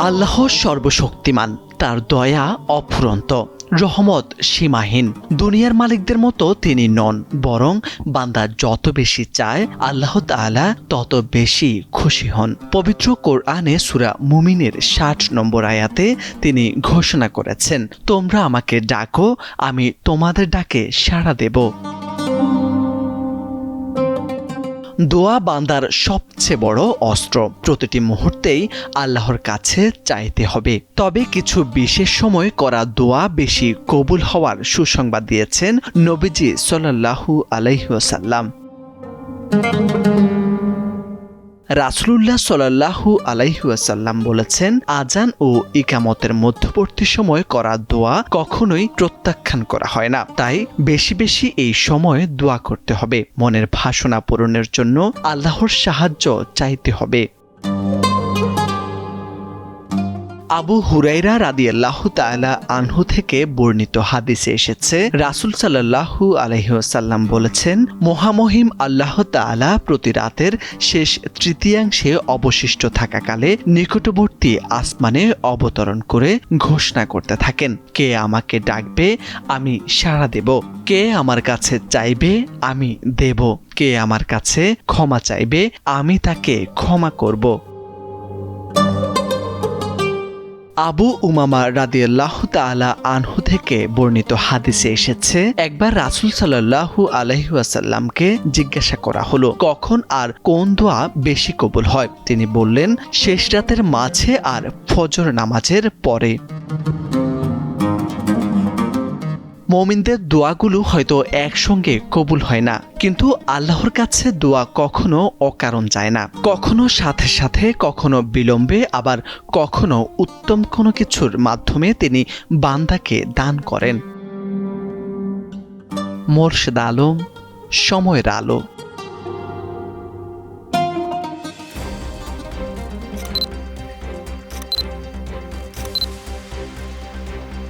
আল্লাহ সর্বশক্তিমান, তার দয়া অফুরন্ত, রহমত সীমাহীন। দুনিয়ার মালিকদের মতো তিনি নন, বরং বান্দা যত বেশি চায়, আল্লাহ তালা তত বেশি খুশি হন। পবিত্র কোরআনে সুরা মুমিনের ষাট নম্বর আয়াতে তিনি ঘোষণা করেছেন, তোমরা আমাকে ডাকো, আমি তোমাদের ডাকে সাড়া দেব। দোয়া বান্দার সবচেয়ে বড় অস্ত্র। প্রতিটি মুহূর্তেই আল্লাহর কাছে চাইতে হবে। তবে কিছু বিশেষ সময় করা দোয়া বেশি কবুল হওয়ার সুসংবাদ দিয়েছেন নবীজি সাল্লাল্লাহু আলাইহাল্লাম রাসুলুল্লাহ সাল্লাহু আলাইহুয়াসাল্লাম বলেছেন আজান ও ইকামতের মধ্যবর্তী সময় করা দোয়া কখনোই প্রত্যাখ্যান করা হয় না। তাই বেশি বেশি এই সময় দোয়া করতে হবে। মনের ভাষণা পূরণের জন্য আল্লাহর সাহায্য চাইতে হবে। আবু হুরাইরা রাদিয়াল্লাহু তাআলা আনহু থেকে বর্ণিত হাদিসে এসেছে, রাসূল সাল্লাল্লাহু আলাইহি ওয়াসাল্লাম বলেছেন, মহামহিম আল্লাহ তাআলা প্রতি রাতের শেষ তৃতীয়াংশে অবশিষ্ট থাকাকালে নিকটবর্তী আসমানে অবতরণ করে ঘোষণা করতে থাকেন। কে আমাকে ডাকবে, আমি সাড়া দেব। কে আমার কাছে চাইবে, আমি দেব। কে আমার কাছে ক্ষমা চাইবে, আমি তাকে ক্ষমা করব। আবু উমামা রাদিয়াল্লাহ তালা আনহু থেকে বর্ণিত হাদিসে এসেছে, একবার রাসুল সাল্লাহু আলহিউসাল্লামকে জিজ্ঞাসা করা হলো, কখন আর কোন দোয়া বেশি কবুল হয়? তিনি বললেন, শেষ রাতের মাঝে আর ফজর নামাজের পরে। মমিনদের দোয়াগুলো হয়তো একসঙ্গে কবুল হয় না। কিন্তু আল্লাহর কাছে দোয়া কখনো অকারণ যায় না। কখনো সাথে সাথে, কখনো বিলম্বে, আবার কখনো উত্তম কোনো কিছুর মাধ্যমে তিনি বান্দাকে দান করেন। মোর্শেদ আলম, সময়ের আলো।